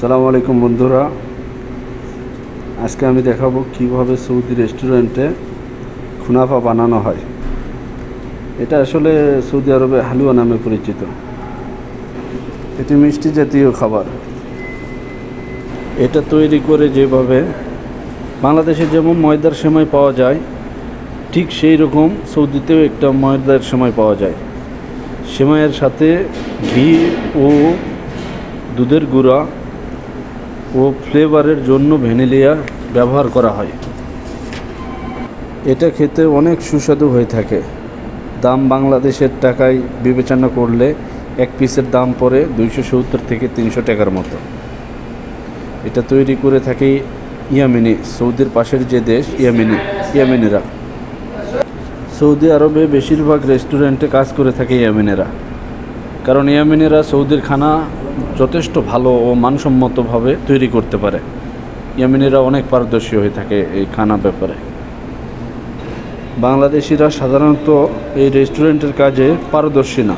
সালামু আলাইকুম বন্ধুরা। আজকে আমি দেখাবো কীভাবে সৌদি রেস্টুরেন্টে খুনাফা বানানো হয়। এটা আসলে সৌদি আরবে হালুয়া নামে পরিচিত। এটি মিষ্টি জাতীয় খাবার। এটা তৈরি করে যেভাবে বাংলাদেশে যেমন ময়দার সেমাই পাওয়া যায়, ঠিক সেই রকম সৌদিতেও একটা ময়দার সেমাই পাওয়া যায়। সেমাইয়ের সাথে ঘি ও দুধের গুঁড়া ও ফ্লেভারের জন্য ভ্যানিলিয়া ব্যবহার করা হয়। এটা খেতে অনেক সুস্বাদু হয়ে থাকে। দাম বাংলাদেশের টাকায় বিবেচনা করলে এক পিসের দাম পড়ে দুইশো সত্তর থেকে তিনশো টাকার মতো। এটা তৈরি করে থাকে ইয়ামিনি, সৌদির পাশের যে দেশ ইয়ামিনি, ইয়ামিনিরা। সৌদি আরবে বেশিরভাগ রেস্টুরেন্টে কাজ করে থাকে ইয়ামিনেরা। কারণ ইয়ামিনেরা সৌদির খানা যথেষ্ট ভালো ও মানসম্মতভাবে তৈরি করতে পারে। ইয়ামিনেরা অনেক পারদর্শী হয়ে থাকে এই খানা ব্যাপারে। বাংলাদেশিরা সাধারণত এই রেস্টুরেন্টের কাজে পারদর্শী না,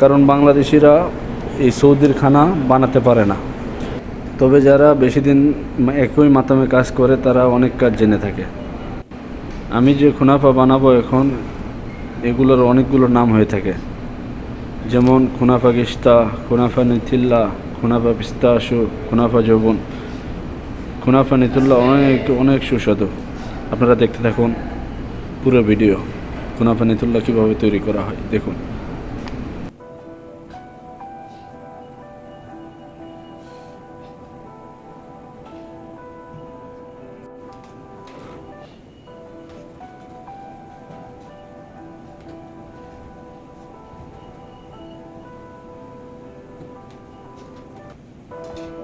কারণ বাংলাদেশিরা এই সৌদির খানা বানাতে পারে না। তবে যারা বেশি দিন একই মাতামে কাজ করে, তারা অনেক কাজ জেনে থাকে। আমি যে খুনাফা বানাবো এখন, এগুলোর অনেকগুলো নাম হয়ে থাকে। যেমন খুনাফা গিস্তা, খুনাফা নিথিল্লা, খুনাফা পিস্তাশু, খুনাফা যৌবন। খুনাফা নিতুল্লা অনেক অনেক সুস্বাদু। আপনারা দেখতে থাকুন পুরো ভিডিও। খুনাফা নিতুল্লা কীভাবে তৈরি করা হয়, দেখুন।